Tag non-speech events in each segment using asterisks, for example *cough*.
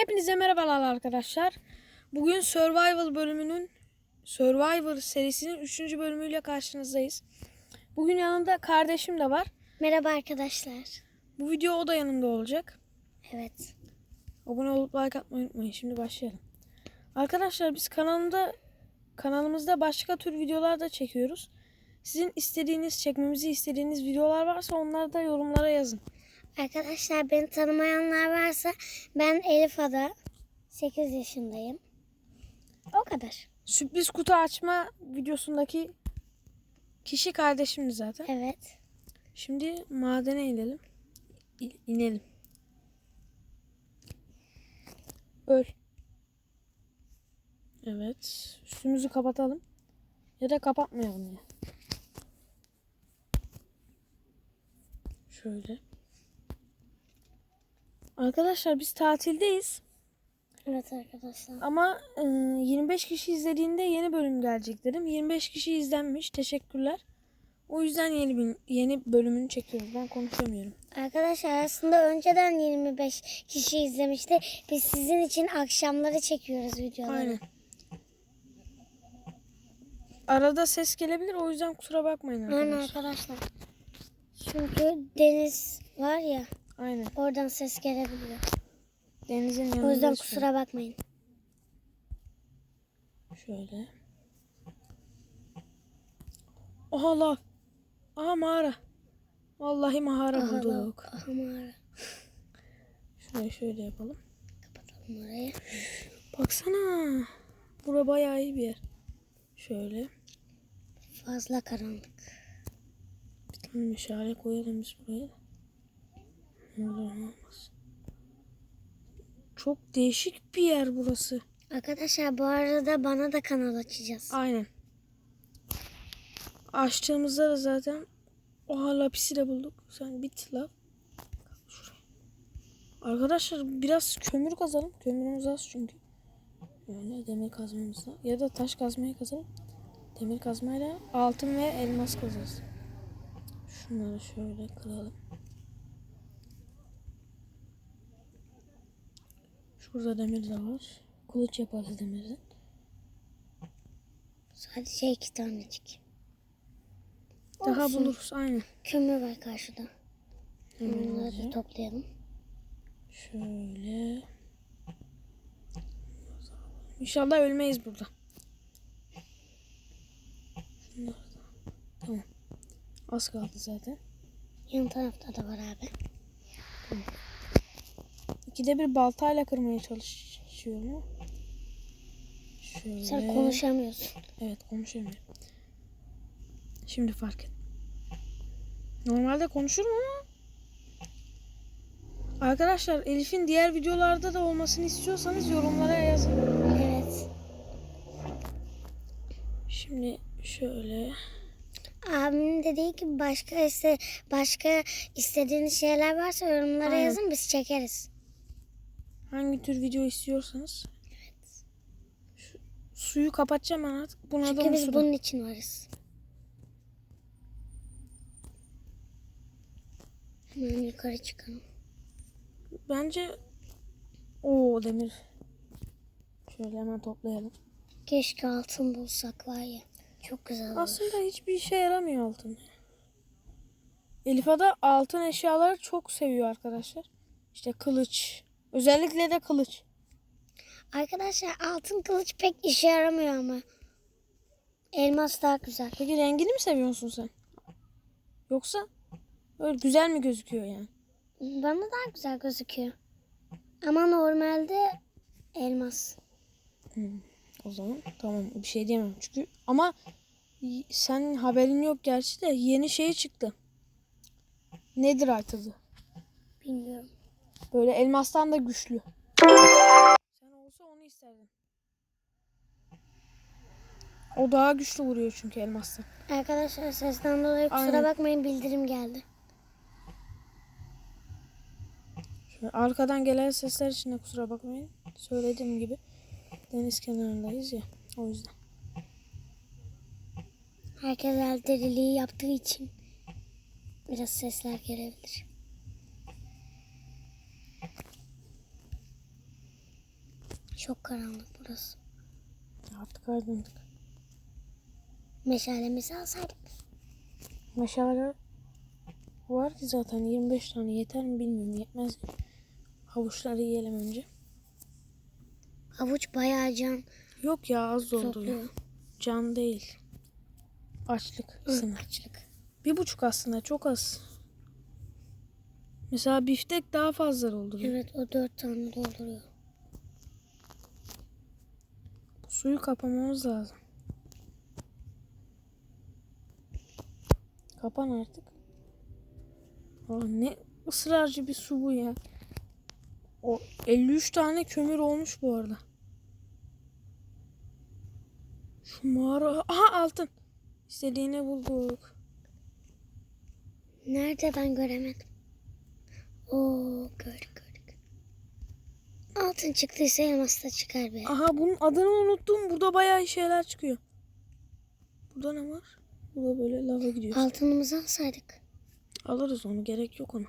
Hepinize merhabalar arkadaşlar. Bugün Survival bölümünün Survivor serisinin 3. bölümüyle karşınızdayız. Bugün yanımda kardeşim de var. Merhaba arkadaşlar. Bu video o da yanımda olacak. Evet. Abone olup like atmayı unutmayın. Şimdi başlayalım. Arkadaşlar biz kanalımda kanalımızda başka tür videolar da çekiyoruz. Sizin istediğiniz, çekmemizi istediğiniz videolar varsa onları da yorumlara yazın. Arkadaşlar beni tanımayanlar varsa ben Elif Ada. 8 yaşındayım. O kadar. Sürpriz kutu açma videosundaki kişi kardeşimdi zaten. Evet. Şimdi madene inelim. İ- inelim. Öl. Evet. Üstümüzü kapatalım. Ya da kapatmayalım ya. Şöyle. Arkadaşlar biz tatildeyiz. Evet arkadaşlar. Ama e, 25 kişi izlediğinde yeni bölüm gelecek dedim. 25 kişi izlenmiş. Teşekkürler. O yüzden yeni yeni bölümünü çekiyoruz. Ben konuşamıyorum. Arkadaşlar aslında önceden 25 kişi izlemişti. Biz sizin için akşamları çekiyoruz videoları. Aynen. Arada ses gelebilir. O yüzden kusura bakmayın Aynen arkadaşlar. arkadaşlar. Çünkü deniz var ya Aynen. oradan ses gelebiliyor. Denizin yanında. O yüzden şu- kusura bakmayın. Şöyle. Oha lav. Aha mağara. Vallahi mağara Aha, bulduk. aha mağara. Şurayı şöyle yapalım. Kapatalım orayı. Baksana. Bura bayağı iyi bir yer. Şöyle. Fazla karanlık. Bir tane meşale koyalım biz buraya. Ne olur ne olmaz. Çok değişik bir yer burası. Arkadaşlar bu arada bana da kanal açacağız. Aynen. Açtığımızda da zaten oha lapisi de bulduk. Sen bit. Şuraya. Arkadaşlar biraz kömür kazalım. Kömürümüz az çünkü. Böyle demir kazmamızla ya da taş kazmayı kazalım. Demir kazmayla altın ve elmas kazarız. Şunları şöyle kıralım. Şurada demir de var. Kılıç yaparız demirden. Sadece iki tanecik. Daha Olsun. buluruz aynen. Kömür var karşıda. Onları da toplayalım. Şöyle. İnşallah ölmeyiz burada. Tamam. Az kaldı zaten. Yan tarafta da var abi. İkide bir baltayla kırmaya çalışıyorum. ama. Şöyle. Sen konuşamıyorsun. Evet konuşamıyorum. Şimdi fark et. Normalde konuşurum ama Arkadaşlar Elif'in diğer videolarda da olmasını istiyorsanız yorumlara yazın. Evet. Şimdi şöyle Abimin dediği gibi başka iste başka istediğiniz şeyler varsa yorumlara Aynen. yazın biz çekeriz. Hangi tür video istiyorsanız. Şu, suyu kapatacağım ben artık. Buna Çünkü da biz da- bunun için varız. Hemen yukarı çıkalım. Bence o demir. Şöyle hemen toplayalım. Keşke altın bulsak var ya. Çok güzel olur. Aslında hiçbir işe yaramıyor altın. Elif Ada altın eşyaları çok seviyor arkadaşlar. İşte kılıç. Özellikle de kılıç. Arkadaşlar altın kılıç pek işe yaramıyor ama. Elmas daha güzel. Peki rengini mi seviyorsun sen? Yoksa öyle güzel mi gözüküyor yani? Bana daha güzel gözüküyor. Ama normalde elmas. O zaman tamam bir şey diyemem çünkü ama sen haberin yok gerçi de yeni şey çıktı. Netherite adı. Bilmiyorum. Böyle elmastan da güçlü. Sen olsa onu isterdin. O daha güçlü vuruyor çünkü elmastan. Arkadaşlar sesten dolayı kusura Aynen. bakmayın bildirim geldi. Şöyle arkadan gelen sesler için de kusura bakmayın. Söylediğim gibi deniz kenarındayız ya. O yüzden. Herkes el yaptığı için biraz sesler gelebilir. Çok karanlık burası. Artık aydınlık. Meşalemizi alsaydık. Meşale var ki zaten 25 tane yeter mi bilmiyorum yetmez? Havuçları yiyelim önce. Havuç bayağı can Yok ya az topluyor. Can değil. Açlık. Sınır. açlık. Bir buçuk aslında çok az. Mesela biftek daha fazla dolduruyor. Evet o dört tane dolduruyor. Suyu kapamamız lazım. Kapan artık. Aa, ne ısrarcı bir su bu ya. O 53 tane kömür olmuş bu arada. Şu mağara... Aha altın. İstediğini bulduk. Nerede ben göremedim. Oo gördük. Altın çıktıysa elmas da çıkar be. Aha bunun adını unuttum. Burada bayağı şeyler çıkıyor. Burada ne var? Burada böyle lava gidiyor. Altınımızı alsaydık. Alırız onu. Gerek yok ona.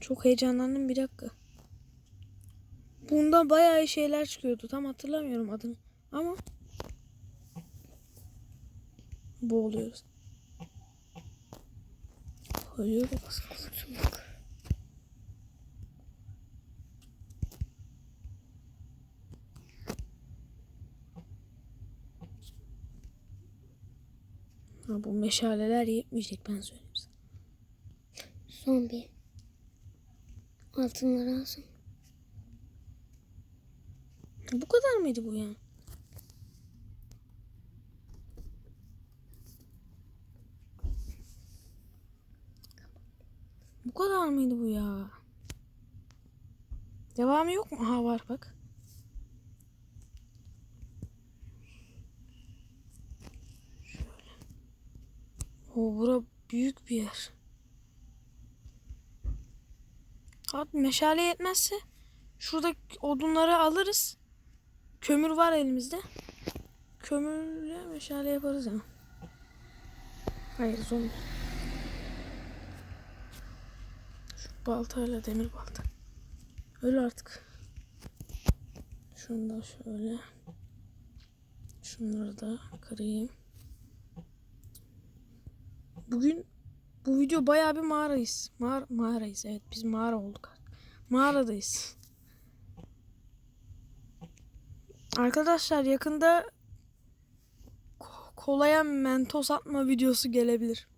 Çok heyecanlandım bir dakika. Bunda bayağı şeyler çıkıyordu. Tam hatırlamıyorum adını. Ama boğuluyoruz. Ölüyoruz. Kurtulduk. Ha, bu meşaleler yetmeyecek ben söyleyeyim sana. Son bir. Altınları alsın. Bu kadar mıydı bu yani? Bu kadar mıydı bu ya? Devamı yok mu? Aha var bak. O bura büyük bir yer. Abi meşale yetmezse Şurada odunları alırız. Kömür var elimizde. Kömürle meşale yaparız ama. Hayır zombi. Şu baltayla demir balta. Öyle artık. Şunu da şöyle. Şunları da kırayım. Bugün bu video bayağı bir mağarayız. Mağara, mağarayız evet biz mağara olduk. Mağaradayız. Arkadaşlar yakında ko- kolaya mentos atma videosu gelebilir.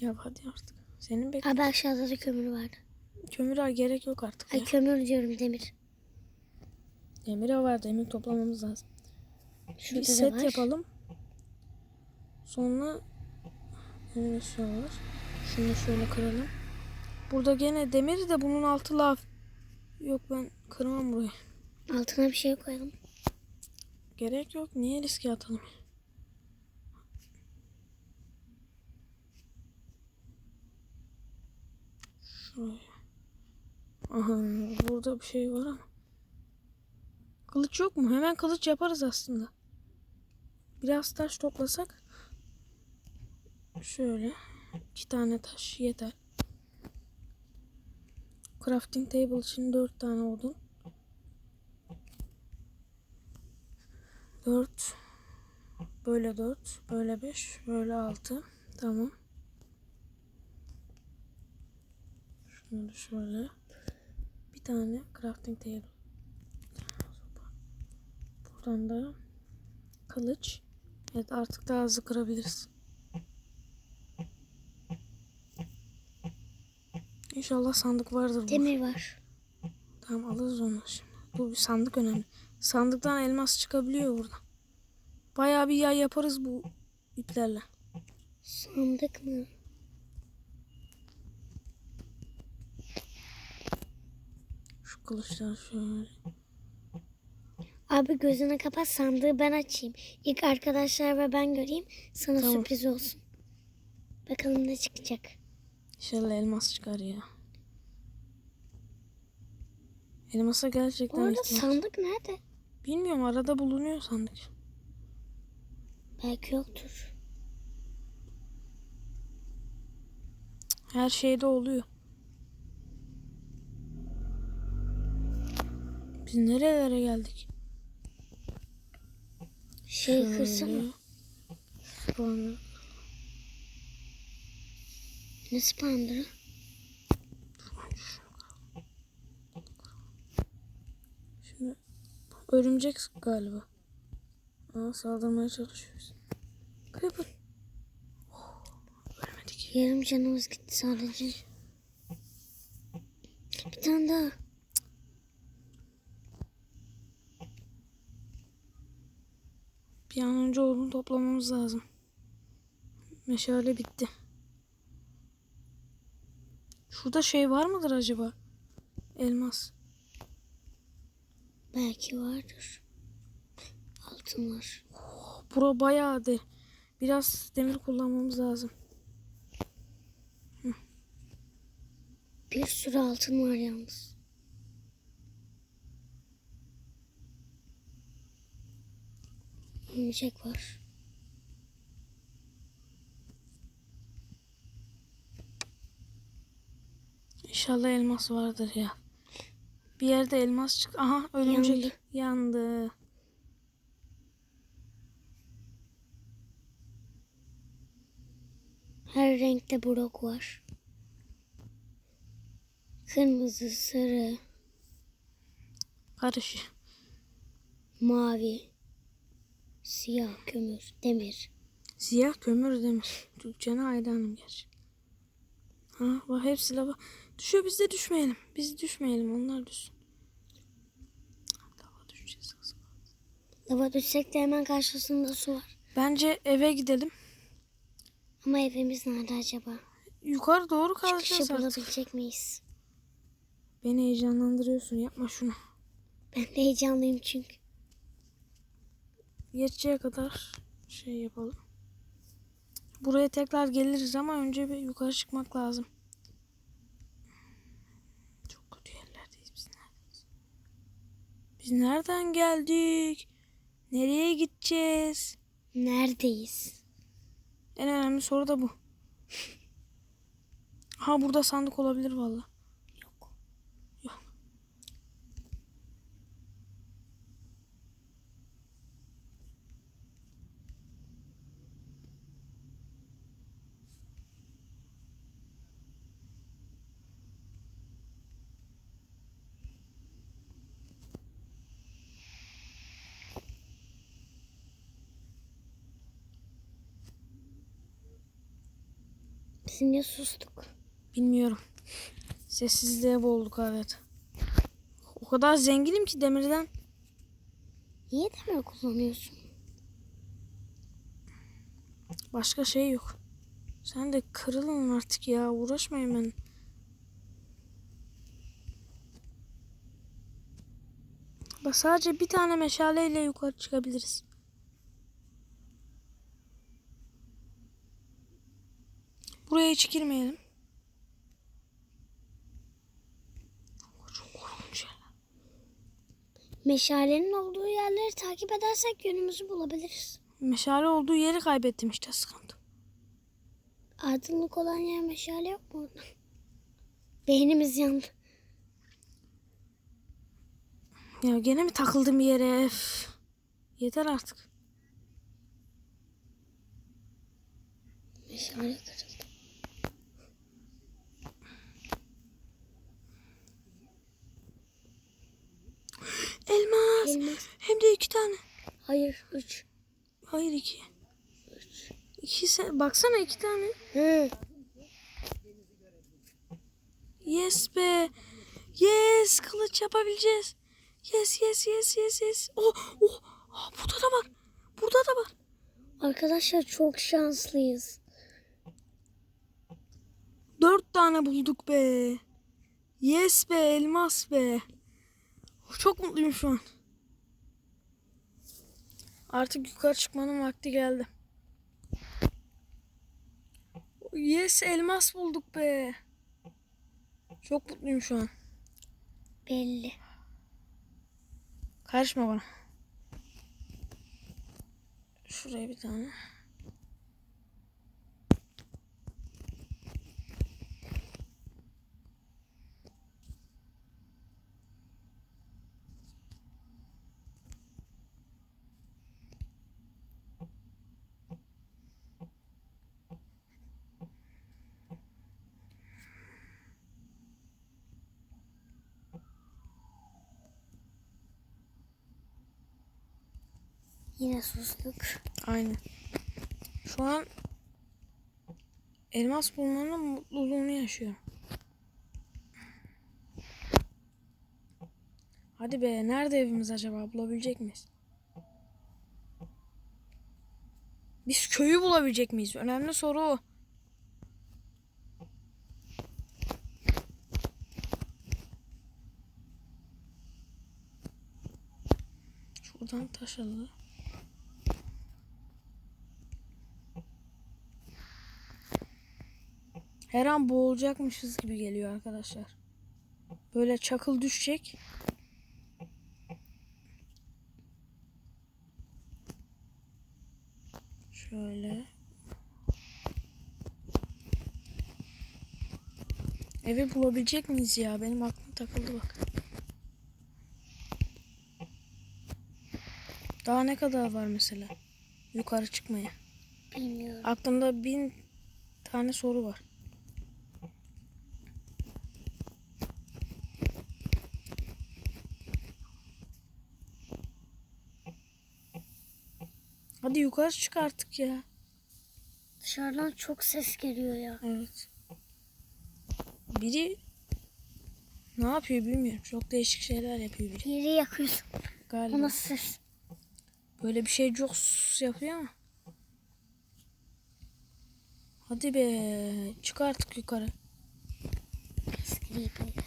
Ya hadi artık. Senin bek Abi aşağıda da kömür vardı. kömüre gerek yok artık. Ay Ya. kömür diyorum demir. Demir var demir toplamamız lazım. Bir Şurada da set var. yapalım. Sonra eşya var. Şunu şöyle kıralım. Burada gene demir de bunun altı lav. Yok ben kırmam burayı. Altına bir şey koyalım. Gerek yok. Niye riske atalım? Şuraya. Aha burada bir şey var ama. Kılıç yok mu? Hemen kılıç yaparız aslında. Biraz taş toplasak. Şöyle. iki tane taş yeter. Crafting table için dört tane odun. 4 böyle 4 böyle 5 böyle 6 tamam. Şunu da şöyle. Bir tane crafting table. Buradan da kılıç. Evet artık daha hızlı kırabiliriz İnşallah sandık vardır bu. Demir var. Tamam alırız onu şimdi. Bu bir sandık önemli. Sandıktan elmas çıkabiliyor burada. Bayağı bir yay yaparız bu iplerle. Sandık mı? Şu kılıçlar şöyle. Abi gözünü kapat sandığı ben açayım. İlk arkadaşlar ve ben göreyim. Sana Tamam. sürpriz olsun. Bakalım ne çıkacak. İnşallah elmas çıkar ya. Elmasa gerçekten arada ihtiyaç. sandık nerede? Bilmiyorum arada bulunuyor sandık. Belki yoktur. Her şeyde oluyor. Biz nerelere geldik? Şey kırsana. Sonra Ne spandırı? Şimdi örümcek galiba. Aa, saldırmaya çalışıyoruz. Creeper. Oh, ölmedik. Yarım canımız gitti sadece. Bir tane daha. Bir an önce odun toplamamız lazım. Meşale bitti. Şurada şey var mıdır acaba? Elmas. Belki vardır. Altın var. Bura bayağı de. Biraz demir kullanmamız lazım. Bir sürü altın var yalnız. Örümcek var. İnşallah elmas vardır ya. Bir yerde elmas çık. Aha örümcek Yandı. yandı. Her renkte blok var. Kırmızı, sarı, Karış. mavi, siyah, kömür, demir. Siyah kömür demir. Türkçene hayranım gerçi. Ha bak hepsi lava. Düşüyor biz de düşmeyelim. Biz düşmeyelim onlar düşsün. Lava düşeceğiz kaldı. Lava düşsek de hemen karşısında su var. Bence eve gidelim. Ama evimiz nerede acaba? Yukarı doğru Çıkışı kalkacağız artık. bulabilecek miyiz? Beni heyecanlandırıyorsun. Yapma şunu. Ben de heyecanlıyım çünkü. Geçeceğe kadar şey yapalım. Buraya tekrar geliriz ama önce bir yukarı çıkmak lazım. Çok kötü yerlerdeyiz biz neredeyiz? Biz nereden geldik? Nereye gideceğiz? Neredeyiz? En önemli soru da bu. *laughs* Ha burada sandık olabilir valla. Biz niye sustuk? Bilmiyorum. Sessizliğe boğulduk evet. O kadar zenginim ki demirden. Niye demir kullanıyorsun? Başka şey yok. Sen de kırılın artık ya. Uğraşmayın ben. Bak sadece bir tane meşaleyle yukarı çıkabiliriz. Buraya hiç girmeyelim. Çok korkunç yerler. Meşalenin olduğu yerleri takip edersek yönümüzü bulabiliriz. Meşale olduğu yeri kaybettim işte sıkıntı. Aydınlık olan yer meşale yok mu orada? Beynimiz yandı. Ya gene mi takıldım bir yere? Öf. Yeter artık. Meşale kırıldı. Elmas. Elmas. Hem de iki tane. Hayır, üç. Hayır iki. İki se- baksana iki tane. Hı. Yes be. Yes kılıç yapabileceğiz. Yes yes yes yes yes. Oh oh. Aa, burada da var. Burada da var. Arkadaşlar çok şanslıyız. Dört tane bulduk be. Yes be elmas be. Çok mutluyum şu an. Artık yukarı çıkmanın vakti geldi. Yes elmas bulduk be. Çok mutluyum şu an. Belli. Karışma bana. Şuraya bir tane. Yine sustuk. Aynen. Şu an elmas bulmanın mutluluğunu yaşıyorum. Hadi be nerede evimiz acaba bulabilecek miyiz? Biz köyü bulabilecek miyiz? Önemli soru o. Şuradan taş alalım. Her an boğulacakmışız gibi geliyor arkadaşlar. Böyle çakıl düşecek. Şöyle. Evi bulabilecek miyiz ya? Benim aklım takıldı bak. Daha ne kadar var mesela? Yukarı çıkmaya. Bilmiyorum. Aklımda bin tane soru var. Hadi yukarı çık artık ya. Dışarıdan çok ses geliyor ya. Evet. Biri ne yapıyor bilmiyorum. Çok değişik şeyler yapıyor biri Yeri yakıyorsun. galiba. O nasıl ses? Böyle bir şey jos yapıyor ama. Hadi be. Çık artık yukarı.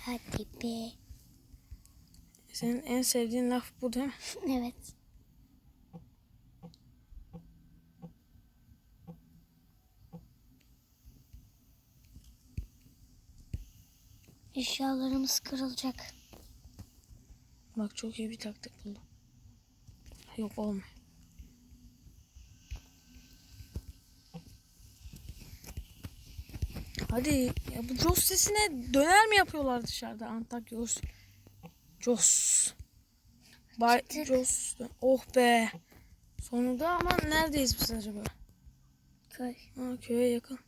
Hadi be. Senin en sevdiğin laf bu değil mi? *laughs* Evet. Eşyalarımız kırılacak. Bak çok iyi bir taktik buldum. Yok olmuyor. Hadi ya bu Jos sesine döner mi yapıyorlar dışarıda Antakya Jos? Jos. Bay. Jos. Oh be. Sonunda ama neredeyiz biz acaba? Köy. Ha, köye yakın.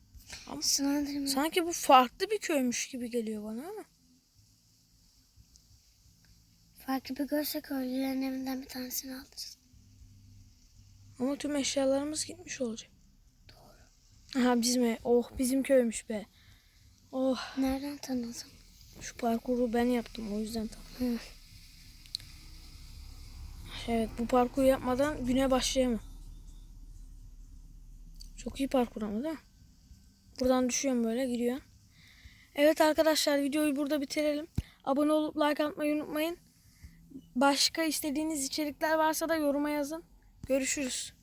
Sınırlarım. Sanki bu farklı bir köymüş gibi geliyor bana ama. Farklı bir görse köylülerin evinden bir tanesini alırız. Ama tüm eşyalarımız gitmiş olacak. Doğru. Aha bizim ev. Oh bizim köymüş be. Oh Nereden tanıdın? şu parkuru ben yaptım o yüzden. Hı. Evet bu parkuru yapmadan güne başlayamam. Çok iyi parkur ama değil mi? Buradan düşüyorum böyle gidiyor. Evet arkadaşlar videoyu burada bitirelim. Abone olup like atmayı unutmayın. Başka istediğiniz içerikler varsa da yoruma yazın. Görüşürüz.